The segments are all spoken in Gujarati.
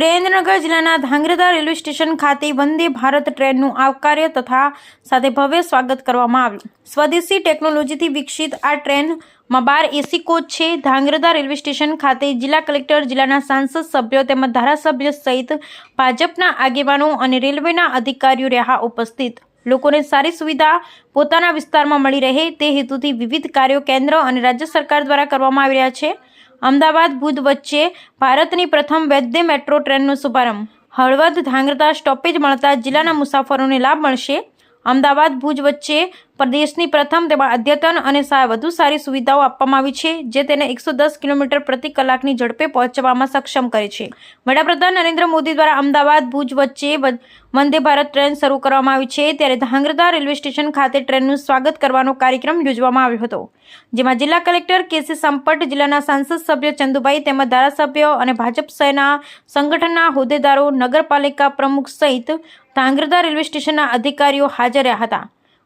સુરેન્દ્રનગર જિલ્લાના ધાંગ્રધા રેલવે સ્ટેશન ખાતે વંદે ભારત ટ્રેનનું આવકાર્ય તથા સાથે ભવ્ય સ્વાગત કરવામાં આવ્યું. સ્વદેશી ટેકનોલોજીથી વિકસિત આ ટ્રેનમાં બાર એસી કોચ છે. ધાંગ્રધા રેલવે સ્ટેશન ખાતે જિલ્લા કલેક્ટર, જિલ્લાના સાંસદ, સભ્યો તેમજ ધારાસભ્ય સહિત ભાજપના આગેવાનો અને રેલવેના અધિકારીઓ રહ્યા ઉપસ્થિત. લોકોને સારી સુવિધા પોતાના વિસ્તારમાં મળી રહે તે હેતુથી વિવિધ કાર્યો કેન્દ્ર અને રાજ્ય સરકાર દ્વારા કરવામાં આવી રહ્યા છે. અમદાવાદ ભુજ વચ્ચે ભારતની પ્રથમ વૈદ્ય મેટ્રો ટ્રેનનો શુભારંભ. હળવદ ધાંગ્રધા સ્ટોપેજ મળતા જિલ્લાના મુસાફરોને લાભ મળશે. અમદાવાદ, ભુજ વચ્ચે પ્રદેશની પ્રથમ તેમાં અદ્યતન અને વધુ સારી સુવિધાઓ આપવામાં આવી છે, જે તેને એકસો દસ કિલોમીટર પ્રતિ કલાકની ઝડપે પહોંચવામાં સક્ષમ કરે છે. વડાપ્રધાન નરેન્દ્ર મોદી દ્વારા અમદાવાદ, ભુજ વચ્ચે વંદે ભારત ટ્રેન શરૂ કરવામાં આવી છે, ત્યારે ધાંગ્રધા રેલવે સ્ટેશન ખાતે ટ્રેનનું સ્વાગત કરવાનો કાર્યક્રમ યોજવામાં આવ્યો હતો, જેમાં જિલ્લા કલેક્ટર કેસી સંપટ, જિલ્લાના સાંસદ સભ્ય ચંદુભાઈ તેમજ ધારાસભ્યો અને ભાજપ સેના સંગઠનના હોદ્દેદારો, નગરપાલિકા પ્રમુખ સહિત ધાંગ્રધા રેલવે સ્ટેશનના અધિકારીઓ હાજર રહ્યા હતા.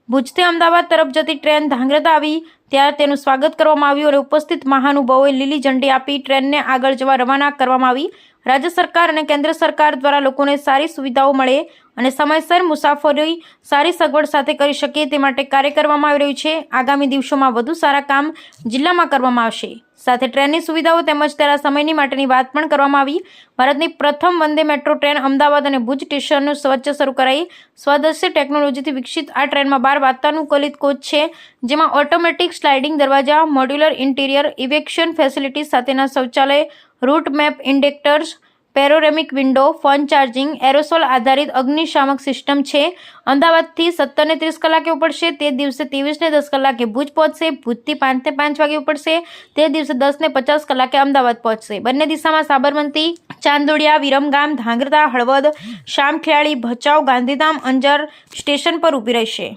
ભુજથી અમદાવાદ તરફ જતી ટ્રેન ધાંગ્રધા આવી, ત્યારે તેનું સ્વાગત કરવામાં આવ્યું અને ઉપસ્થિત મહાનુભાવોએ લીલી ઝંડી આપી ટ્રેનને આગળ જવા રવાના કરવામાં આવી. રાજ્ય સરકાર અને કેન્દ્ર સરકાર દ્વારા લોકોને સારી સુવિધાઓ મળે અને સમયસર મુસાફરી સારી સગવડ સાથે કરી શકે તે માટે કાર્ય કરવામાં આવી રહ્યું છે. આગામી દિવસોમાં વધુ સારા કામ જિલ્લામાં કરવામાં આવશે. સાથે ટ્રેનની સુવિધાઓ તેમજ તેના સમયની માટેની વાત પણ કરવામાં આવી. ભારતની પ્રથમ વંદે મેટ્રો ટ્રેન અમદાવાદ અને ભુજ સ્ટેશનનું સ્વચ્છ શરૂ કરાઈ. સ્વદેશી ટેકનોલોજીથી વિકસિત આ ટ્રેનમાં બાર વાતાનુકૂલિત કોચ છે, જેમાં ઓટોમેટિક સ્લાઇડિંગ દરવાજા, મોડ્યુલર ઇન્ટિરિયર, ઇવેક્શન ફેસિલિટીઝ સાથેના શૌચાલય route map indicators panoramic window phone charging aerosol આધારિત અગ્નિશામક સિસ્ટમ છે અમદાવાદથી સત્તરને ત્રીસ કલાકે ઉપડશે તે દિવસે ત્રેવીસને દસ કલાકે ભુજ પહોંચશે ભુજથી પાંચને પાંચ વાગે ઉપડશે તે દિવસે દસને પચાસ કલાકે અમદાવાદ પહોંચશે બંને દિશામાં સાબરમતી ચાંદોડિયા વિરમગામ ધાંગ્રધા હળવદ શામખિયાળી ભચાઉ ગાંધીધામ અંજાર સ્ટેશન પર ઊભી રહેશે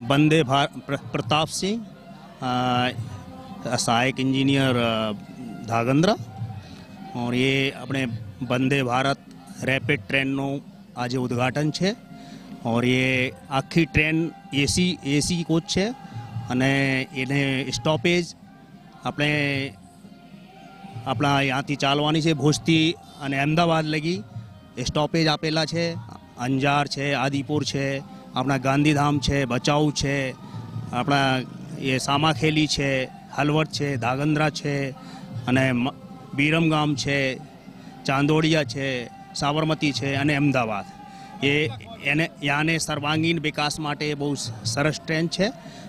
वंदे भार प्र- प्रताप सिंह और ये આપણે વંદે ભારત રેપિડ ટ્રેનનું આજે ઉદ્ઘાટન છે ઓર એ આખી ટ્રેન એસી એસી કોચ છે અને એને સ્ટોપેજ આપણે આપણા અહીંયાથી ચાલવાની છે ભુજથી અને અમદાવાદ લગી એ સ્ટોપેજ આપેલા છે અંજાર છે આદિપુર છે આપણા ગાંધીધામ છે ભચાઉ છે આપણા એ સામાખેલી છે હલવદ છે ધાગંદ્રા છે અને મ- બીરમગામ છે, ચાંદોડિયા છે, સાબરમતી છે અને અમદાવાદ. એ એને યાને સર્વાંગીણ વિકાસ માટે બહુ સરસ ટ્રેન છે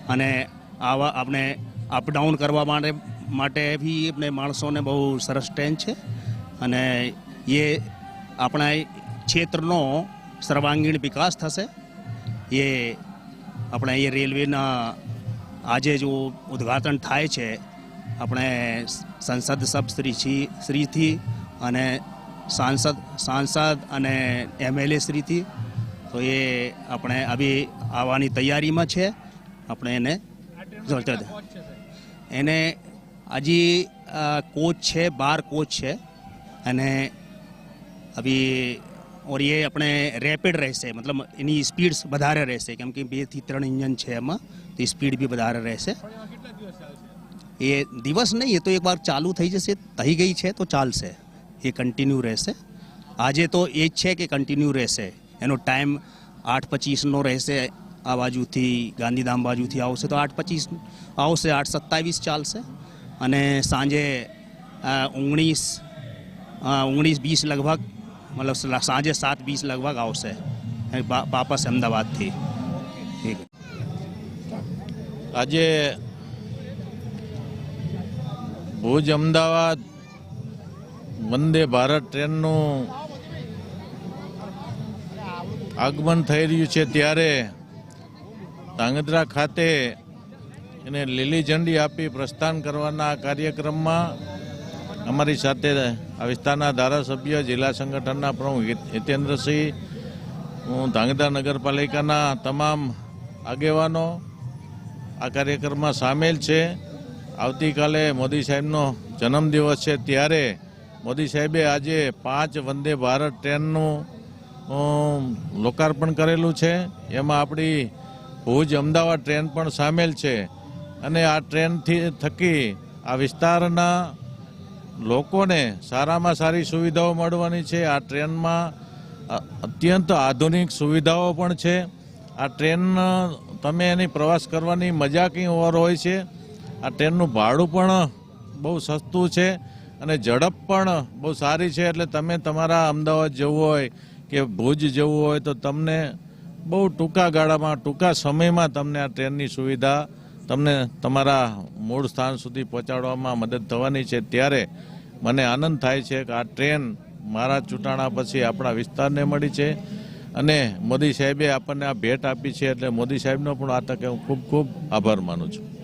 અને આવા આપણે અપડાઉન કરવા માટે માટે બી આપણે માણસોને બહુ સરસ ટ્રેન છે અને એ આપણા ક્ષેત્રનો સર્વાંગીણ વિકાસ થશે. એ આપણે એ રેલવેના આજે જો ઉદ્ઘાટન થાય છે આપણે સંસદ સભ શ્રી શ્રીથી અને સાંસદ સાંસદ અને એમએલએ શ્રીથી. તો એ આપણે આવી આવવાની તૈયારીમાં છે. આપણે એને એને હજી કોચ છે, બાર કોચ છે. અને અભી ઓર એ આપણે રેપિડ રહેશે. મતલબ એની સ્પીડ વધારે રહેશે. કેમ કે બેથી ત્રણ ઇન્જન છે એમાં. તો સ્પીડ બી વધારે રહેશે. એ દિવસ નહીં, એ તો એકવાર ચાલુ થઈ જશે, થઈ ગઈ છે, તો ચાલશે. એ કન્ટિન્યુ રહેશે. આજે તો એ જ છે કે કન્ટિન્યુ રહેશે. એનો ટાઈમ આઠ પચીસનો રહેશે આ બાજુથી, ગાંધીધામ બાજુથી આવશે, તો આઠ પચીસ આવશે, આઠ સત્તાવીસ ચાલશે. અને સાંજે ઓગણીસ ઓગણીસ વીસ લગભગ, મતલબ સાંજે સાત વીસ લગભગ આવશે. વાપસ અમદાવાદથી. આજે ભુજ અમદાવાદ વંદે ભારત ટ્રેનનું આગમન થઈ રહ્યું છે ત્યારે ધાંગધ્રા ખાતે એને લીલી ઝંડી આપી પ્રસ્થાન કરવાના કાર્યક્રમમાં અમારી સાથે આ વિસ્તારના ધારાસભ્ય, જિલ્લા સંગઠનના પ્રમુખ હિત- હિતેન્દ્રસિંહ, હું ધાંગધ્રા નગરપાલિકાના તમામ આગેવાનો આ કાર્યક્રમમાં સામેલ છે. આવતીકાલે મોદી સાહેબનો જન્મદિવસ છે. ત્યારે મોદી સાહેબે આજે પાંચ વંદે ભારત ટ્રેનનું લોકાર્પણ કરેલું છે. એમાં આપણી ભુજ અમદાવાદ ટ્રેન પણ સામેલ છે. અને આ ટ્રેનથી થકી આ વિસ્તારના લોકોને સારામાં સારી સુવિધાઓ મળવાની છે. આ ટ્રેનમાં અત્યંત આધુનિક સુવિધાઓ પણ છે. આ ટ્રેન, તમે એની પ્રવાસ કરવાની મજા કંઈ ઓર હોય છે. આ ટ્રેનનું ભાડું પણ બહુ સસ્તું છે અને ઝડપ પણ બહુ સારી છે. એટલે તમે તમારા અમદાવાદ જવું હોય કે ભુજ જવું હોય તો તમને બહુ ટૂંકા ગાળામાં, ટૂંકા સમયમાં તમને આ ટ્રેનની સુવિધા તમને તમારા મૂળ સ્થાન સુધી પહોંચાડવામાં મદદ થવાની છે. ત્યારે મને આનંદ થાય છે કે આ ટ્રેન મારા ચૂંટાણા પછી આપણા વિસ્તારને મળી છે અને મોદી સાહેબે આપણને આ ભેટ આપી છે. એટલે મોદી સાહેબનો પણ આ તકે હું ખૂબ ખૂબ આભાર માનું છું.